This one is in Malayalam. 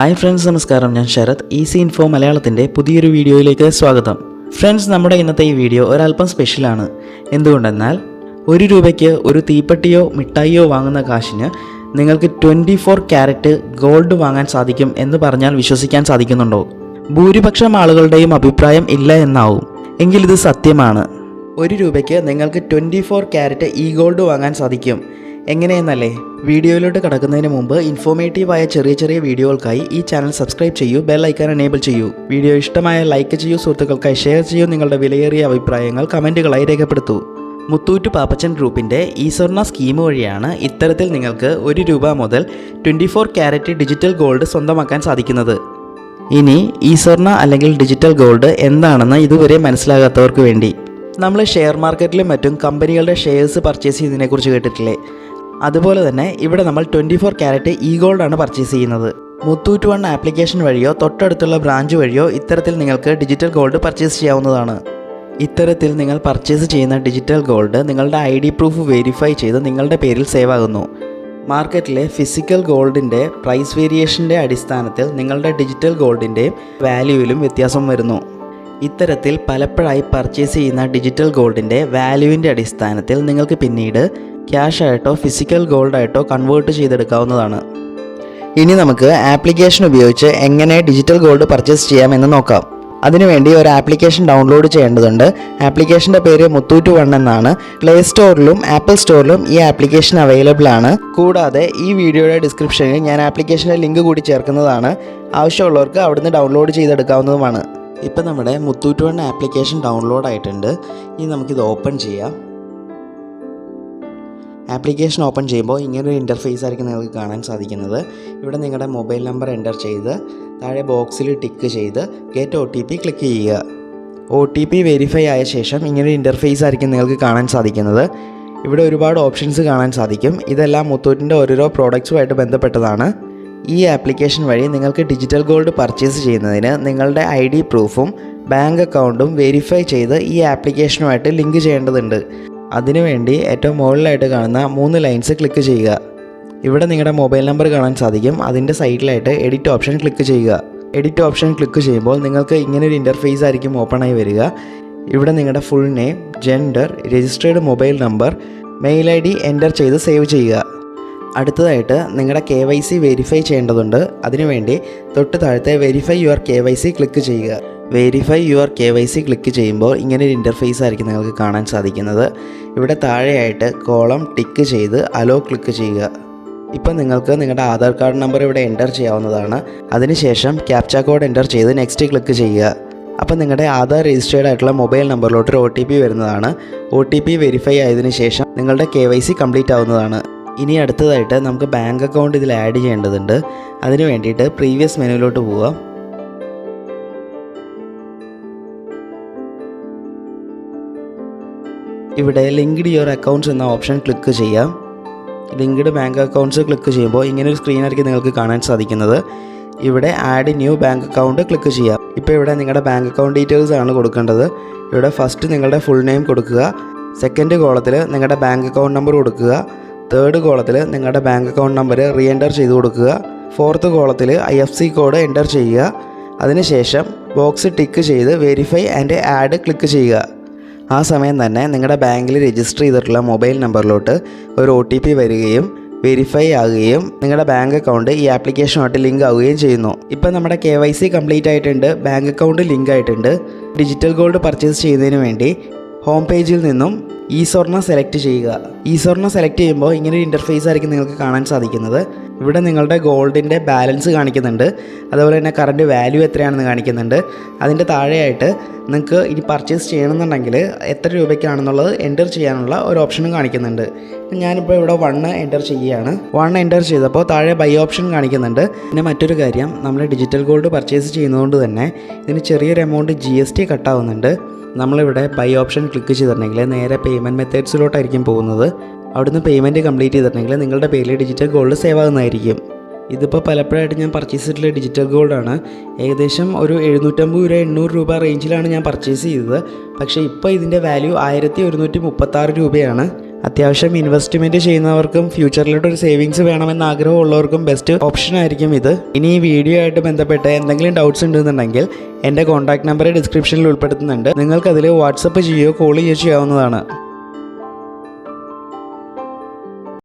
ഹായ് ഫ്രണ്ട്സ് നമസ്കാരം. ഞാൻ ശരത്. ഈസി ഇൻഫോ മലയാളത്തിന്റെ പുതിയൊരു വീഡിയോയിലേക്ക് സ്വാഗതം. ഫ്രണ്ട്സ് നമ്മുടെ ഇന്നത്തെ ഈ വീഡിയോ ഒരല്പം സ്പെഷ്യലാണ്. എന്തുകൊണ്ടെന്നാൽ ഒരു രൂപയ്ക്ക് ഒരു തീപ്പെട്ടിയോ മിഠായിയോ വാങ്ങുന്ന കാശിന് നിങ്ങൾക്ക് ട്വന്റി ഫോർ ക്യാരറ്റ് ഗോൾഡ് വാങ്ങാൻ സാധിക്കും എന്ന് പറഞ്ഞാൽ വിശ്വസിക്കാൻ സാധിക്കുന്നുണ്ടോ? ഭൂരിപക്ഷം ആളുകളുടെയും അഭിപ്രായം ഇല്ല എന്നാവും. എങ്കിലിത് സത്യമാണ്. ഒരു രൂപയ്ക്ക് നിങ്ങൾക്ക് ട്വന്റി ഫോർ ക്യാരറ്റ് ഈ ഗോൾഡ് വാങ്ങാൻ സാധിക്കും. എങ്ങനെയെന്നല്ലേ? വീഡിയോയിലോട്ട് കടക്കുന്നതിന് മുമ്പ് ഇൻഫോർമേറ്റീവായ ചെറിയ ചെറിയ വീഡിയോകൾക്കായി ഈ ചാനൽ സബ്സ്ക്രൈബ് ചെയ്യൂ ബെൽ ഐക്കൺ എനേബിൾ ചെയ്യൂ. വീഡിയോ ഇഷ്ടമായ ലൈക്ക് ചെയ്യൂ സുഹൃത്തുക്കൾക്കായി ഷെയർ ചെയ്യൂ നിങ്ങളുടെ വിലയേറിയ അഭിപ്രായങ്ങൾ കമന്റുകളായി രേഖപ്പെടുത്തൂ. മുത്തൂറ്റ് പാപ്പച്ചൻ ഗ്രൂപ്പിന്റെ ഈ സ്വർണ സ്കീം വഴിയാണ് ഇത്തരത്തിൽ നിങ്ങൾക്ക് ഒരു രൂപ മുതൽ twenty four carat digital gold സ്വന്തമാക്കാൻ സാധിക്കുന്നത്. ഇനി ഈ സ്വർണ അല്ലെങ്കിൽ ഡിജിറ്റൽ ഗോൾഡ് എന്താണെന്ന് ഇതുവരെ മനസ്സിലാകാത്തവർക്ക് വേണ്ടി. നമ്മൾ ഷെയർ മാർക്കറ്റിലും മറ്റും കമ്പനികളുടെ ഷെയർസ് പർച്ചേസ് ചെയ്യുന്നതിനെക്കുറിച്ച് കേട്ടിട്ടില്ലേ? അതുപോലെ തന്നെ ഇവിടെ നമ്മൾ ട്വന്റി ഫോർ ക്യാരറ്റ് ഇ ഗോൾഡാണ് പർച്ചേസ് ചെയ്യുന്നത്. മുത്തൂറ്റ് വൺ ആപ്ലിക്കേഷൻ വഴിയോ തൊട്ടടുത്തുള്ള ബ്രാഞ്ച് വഴിയോ ഇത്തരത്തിൽ നിങ്ങൾക്ക് ഡിജിറ്റൽ ഗോൾഡ് പർച്ചേസ് ചെയ്യാവുന്നതാണ്. ഇത്തരത്തിൽ നിങ്ങൾ പർച്ചേസ് ചെയ്യുന്ന ഡിജിറ്റൽ ഗോൾഡ് നിങ്ങളുടെ ഐ ഡി പ്രൂഫ് വെരിഫൈ ചെയ്ത് നിങ്ങളുടെ പേരിൽ സേവ് ആകുന്നു. മാർക്കറ്റിലെ ഫിസിക്കൽ ഗോൾഡിന്റെ പ്രൈസ് വേരിയേഷന്റെ അടിസ്ഥാനത്തിൽ നിങ്ങളുടെ ഡിജിറ്റൽ ഗോൾഡിന്റെ വാല്യൂവിലും വ്യത്യാസം വരുന്നു. ഇത്തരത്തിൽ പലപ്പോഴായി പർച്ചേസ് ചെയ്യുന്ന ഡിജിറ്റൽ ഗോൾഡിന്റെ വാല്യൂവിന്റെ അടിസ്ഥാനത്തിൽ നിങ്ങൾക്ക് പിന്നീട് ക്യാഷ് ആയിട്ടോ ഫിസിക്കൽ ഗോൾഡായിട്ടോ കൺവേർട്ട് ചെയ്തെടുക്കാവുന്നതാണ്. ഇനി നമുക്ക് ആപ്ലിക്കേഷൻ ഉപയോഗിച്ച് എങ്ങനെ ഡിജിറ്റൽ ഗോൾഡ് പർച്ചേസ് ചെയ്യാമെന്ന് നോക്കാം. അതിനുവേണ്ടി ഒരു ആപ്ലിക്കേഷൻ ഡൗൺലോഡ് ചെയ്യേണ്ടതുണ്ട്. ആപ്ലിക്കേഷന്റെ പേര് മുത്തൂറ്റ് വൺ എന്നാണ്. പ്ലേ സ്റ്റോറിലും ആപ്പിൾ സ്റ്റോറിലും ഈ ആപ്ലിക്കേഷൻ അവൈലബിൾ ആണ്. കൂടാതെ ഈ വീഡിയോയുടെ ഡിസ്ക്രിപ്ഷനിൽ ഞാൻ ആപ്ലിക്കേഷന്റെ ലിങ്ക് കൂടി ചേർക്കുന്നതാണ്. ആവശ്യമുള്ളവർക്ക് അവിടുന്ന് ഡൗൺലോഡ് ചെയ്തെടുക്കാവുന്നതുമാണ്. ഇപ്പം നമ്മുടെ മുത്തൂറ്റ് വൺ ആപ്ലിക്കേഷൻ ഡൗൺലോഡ് ആയിട്ടുണ്ട്. ഇനി നമുക്കിത് ഓപ്പൺ ചെയ്യാം. ആപ്ലിക്കേഷൻ ഓപ്പൺ ചെയ്യുമ്പോൾ ഇങ്ങനൊരു ഇന്റർഫേസ് ആയിരിക്കും നിങ്ങൾക്ക് കാണാൻ സാധിക്കുന്നത്. ഇവിടെ നിങ്ങളുടെ മൊബൈൽ നമ്പർ എന്റർ ചെയ്ത് താഴെ ബോക്സിൽ ടിക്ക് ചെയ്ത് get O T P click ചെയ്യുക. ഒ ടി പി വെരിഫൈ ആയ ശേഷം ഇങ്ങനൊരു ഇന്റർഫേസ് ആയിരിക്കും നിങ്ങൾക്ക് കാണാൻ സാധിക്കുന്നത്. ഇവിടെ ഒരുപാട് ഓപ്ഷൻസ് കാണാൻ സാധിക്കും. ഇതെല്ലാം മുത്തൂറ്റിന്റെ ഓരോരോ പ്രോഡക്റ്റ്സുമായിട്ട് ബന്ധപ്പെട്ടതാണ്. ഈ ആപ്ലിക്കേഷൻ വഴി നിങ്ങൾക്ക് ഡിജിറ്റൽ ഗോൾഡ് പർച്ചേസ് ചെയ്യുന്നതിന് നിങ്ങളുടെ ഐ ഡി പ്രൂഫും ബാങ്ക് അക്കൗണ്ടും വെരിഫൈ ചെയ്ത് ഈ ആപ്ലിക്കേഷനുമായിട്ട് ലിങ്ക് ചെയ്യേണ്ടതുണ്ട്. അതിനുവേണ്ടി ഏറ്റവും മുകളിലായിട്ട് കാണുന്ന മൂന്ന് ലൈൻസ് ക്ലിക്ക് ചെയ്യുക. ഇവിടെ നിങ്ങളുടെ മൊബൈൽ നമ്പർ കാണാൻ സാധിക്കും. അതിന്റെ സൈഡിലായിട്ട് എഡിറ്റ് ഓപ്ഷൻ ക്ലിക്ക് ചെയ്യുക. എഡിറ്റ് ഓപ്ഷൻ ക്ലിക്ക് ചെയ്യുമ്പോൾ നിങ്ങൾക്ക് ഇങ്ങനെ ഒരു ഇന്റർഫേസ് ആയിരിക്കും ഓപ്പൺ ആയി വരിക. ഇവിടെ നിങ്ങളുടെ full name gender registered mobile number mail I D enter ചെയ്ത് സേവ് ചെയ്യുക. അടുത്തതായിട്ട് നിങ്ങളുടെ കെ വൈ സി വെരിഫൈ ചെയ്യേണ്ടതുണ്ട് അതിനുവേണ്ടി തൊട്ട് താഴത്തെ verify your K Y C click ചെയ്യുക. Verify your K Y C click ചെയ്യുമ്പോൾ ഇങ്ങനെ ഒരു ഇന്റർഫേസ് ആയിരിക്കും നിങ്ങൾക്ക് കാണാൻ സാധിക്കുന്നത്. ഇവിടെ താഴെയായിട്ട് കോളം ടിക്ക് ചെയ്ത് അലോ ക്ലിക്ക് ചെയ്യുക. ഇപ്പം നിങ്ങൾക്ക് നിങ്ങളുടെ ആധാർ കാർഡ് നമ്പർ ഇവിടെ എന്റർ ചെയ്യാവുന്നതാണ്. അതിനുശേഷം ക്യാപ്ച കോഡ് എന്റർ ചെയ്ത് നെക്സ്റ്റ് ക്ലിക്ക് ചെയ്യുക. അപ്പം നിങ്ങളുടെ ആധാർ രജിസ്റ്റേർഡ് ആയിട്ടുള്ള മൊബൈൽ നമ്പറിലോട്ട് ഒരു ഒ ടി പി വരുന്നതാണ്. ഒ ടി പി വെരിഫൈ ആയതിനു ശേഷം നിങ്ങളുടെ കെ വൈ സി കംപ്ലീറ്റ് ആവുന്നതാണ്. ഇനി അടുത്തതായിട്ട് നമുക്ക് ബാങ്ക് അക്കൗണ്ട് ഇതിൽ ആഡ് ചെയ്യേണ്ടതുണ്ട്. അതിന് വേണ്ടിയിട്ട് പ്രീവിയസ് മെനുവിലോട്ട് പോവാം. ഇവിടെ ലിങ്ക്ഡ് യുവർ അക്കൗണ്ട്സ് എന്ന ഓപ്ഷൻ ക്ലിക്ക് ചെയ്യാം. ലിങ്ക്ഡ് ബാങ്ക് അക്കൗണ്ട്സ് ക്ലിക്ക് ചെയ്യുമ്പോൾ ഇങ്ങനെ ഒരു സ്ക്രീനായിരിക്കും നിങ്ങൾക്ക് കാണാൻ സാധിക്കുന്നത്. ഇവിടെ add new bank account click ചെയ്യാം. ഇപ്പോൾ ഇവിടെ നിങ്ങളുടെ ബാങ്ക് അക്കൗണ്ട് ഡീറ്റെയിൽസ് ആണ് കൊടുക്കേണ്ടത്. ഇവിടെ ഫസ്റ്റ് നിങ്ങളുടെ ഫുൾ നെയിം കൊടുക്കുക. സെക്കൻഡ് കോളത്തിൽ നിങ്ങളുടെ ബാങ്ക് അക്കൗണ്ട് നമ്പർ കൊടുക്കുക. തേർഡ് കോളത്തിൽ നിങ്ങളുടെ bank account number re enter ചെയ്ത് കൊടുക്കുക. ഫോർത്ത് കോളത്തിൽ I F C code enter ചെയ്യുക. അതിനുശേഷം ബോക്സ് ടിക്ക് ചെയ്ത് വെരിഫൈ ആൻഡ് ആഡ് ക്ലിക്ക് ചെയ്യുക. ആ സമയം തന്നെ നിങ്ങളുടെ ബാങ്കിൽ രജിസ്റ്റർ ചെയ്തിട്ടുള്ള മൊബൈൽ നമ്പറിലോട്ട് ഒരു ഒ ടി പി വരികയും വെരിഫൈ ആകുകയും നിങ്ങളുടെ ബാങ്ക് അക്കൗണ്ട് ഈ ആപ്ലിക്കേഷനുമായിട്ട് ലിങ്ക് ആവുകയും ചെയ്യുന്നു. ഇപ്പം നമ്മുടെ കെ വൈ സി കംപ്ലീറ്റ് ആയിട്ടുണ്ട് ബാങ്ക് അക്കൗണ്ട് ലിങ്ക് ആയിട്ടുണ്ട്. ഡിജിറ്റൽ ഗോൾഡ് പർച്ചേസ് ചെയ്യുന്നതിന് വേണ്ടി ഹോം പേജിൽ നിന്നും ഈ സെലക്ട് ചെയ്യുക. ഈ സെലക്ട് ചെയ്യുമ്പോൾ ഇങ്ങനെ ഒരു ഇന്റർഫേസ് ആയിരിക്കും നിങ്ങൾക്ക് കാണാൻ സാധിക്കുന്നത്. ഇവിടെ നിങ്ങളുടെ ഗോൾഡിന്റെ ബാലൻസ് കാണിക്കുന്നുണ്ട്. അതുപോലെ തന്നെ കറണ്ട് വാല്യൂ എത്രയാണെന്ന് കാണിക്കുന്നുണ്ട്. അതിന്റെ താഴെയായിട്ട് നിങ്ങൾക്ക് ഇനി പർച്ചേസ് ചെയ്യണമെന്നുണ്ടെങ്കിൽ എത്ര രൂപയ്ക്കാണെന്നുള്ളത് എന്റർ ചെയ്യാനുള്ള ഒരു ഓപ്ഷനും കാണിക്കുന്നുണ്ട്. ഞാനിപ്പോൾ ഇവിടെ വണ്ണ് എന്റർ ചെയ്യുകയാണ്. വൺ എന്റർ ചെയ്തപ്പോൾ താഴെ ബൈ ഓപ്ഷൻ കാണിക്കുന്നുണ്ട്. പിന്നെ മറ്റൊരു കാര്യം നമ്മൾ ഡിജിറ്റൽ ഗോൾഡ് പർച്ചേസ് ചെയ്യുന്നതുകൊണ്ട് തന്നെ ഇതിന് ചെറിയൊരു എമൗണ്ട് ജി എസ് ടി കട്ടാവുന്നുണ്ട് നമ്മളിവിടെ ബൈ ഓപ്ഷൻ ക്ലിക്ക് ചെയ്തിട്ടുണ്ടെങ്കിൽ നേരെ പേയ്മെന്റ് മെത്തേഡ്സിലോട്ടായിരിക്കും പോകുന്നത്. അവിടുന്ന് പേയ്മെന്റ് കംപ്ലീറ്റ് ചെയ്തിട്ടുണ്ടെങ്കിൽ നിങ്ങളുടെ പേരിൽ ഡിജിറ്റൽ ഗോൾഡ് സേവ് ആകുന്നതായിരിക്കും. ഇതിപ്പോൾ പലപ്പോഴായിട്ട് ഞാൻ പർച്ചേസ് ചെയ്തിട്ടുള്ള ഡിജിറ്റൽ ഗോൾഡാണ് ഏകദേശം ഒരു എഴുന്നൂറ്റമ്പത് രൂപ എണ്ണൂറ് രൂപ റേഞ്ചിലാണ് ഞാൻ പർച്ചേസ് ചെയ്തത്. പക്ഷേ ഇപ്പോൾ ഇതിന്റെ വാല്യൂ ആയിരത്തി ഒരുന്നൂറ്റി മുപ്പത്താറ് രൂപയാണ്. അത്യാവശ്യം ഇൻവെസ്റ്റ്മെന്റ് ചെയ്യുന്നവർക്കും ഫ്യൂച്ചറിലോട്ട് ഒരു സേവിങ്സ് വേണമെന്ന് ആഗ്രഹമുള്ളവർക്കും ബെസ്റ്റ് ഓപ്ഷൻ ആയിരിക്കും ഇത്. ഇനി ഈ വീഡിയോ ആയിട്ട് ബന്ധപ്പെട്ട് എന്തെങ്കിലും ഡൗട്ട്സ് ഉണ്ടെന്നുണ്ടെങ്കിൽ എന്റെ കോൺടാക്ട് നമ്പർ ഡിസ്ക്രിപ്ഷനിൽ ഉൾപ്പെടുത്തുന്നുണ്ട്. നിങ്ങൾക്കതിൽ വാട്സപ്പ് ചെയ്യുകയോ കോൾ ചെയ്യുകയോ ചെയ്യാവുന്നതാണ്.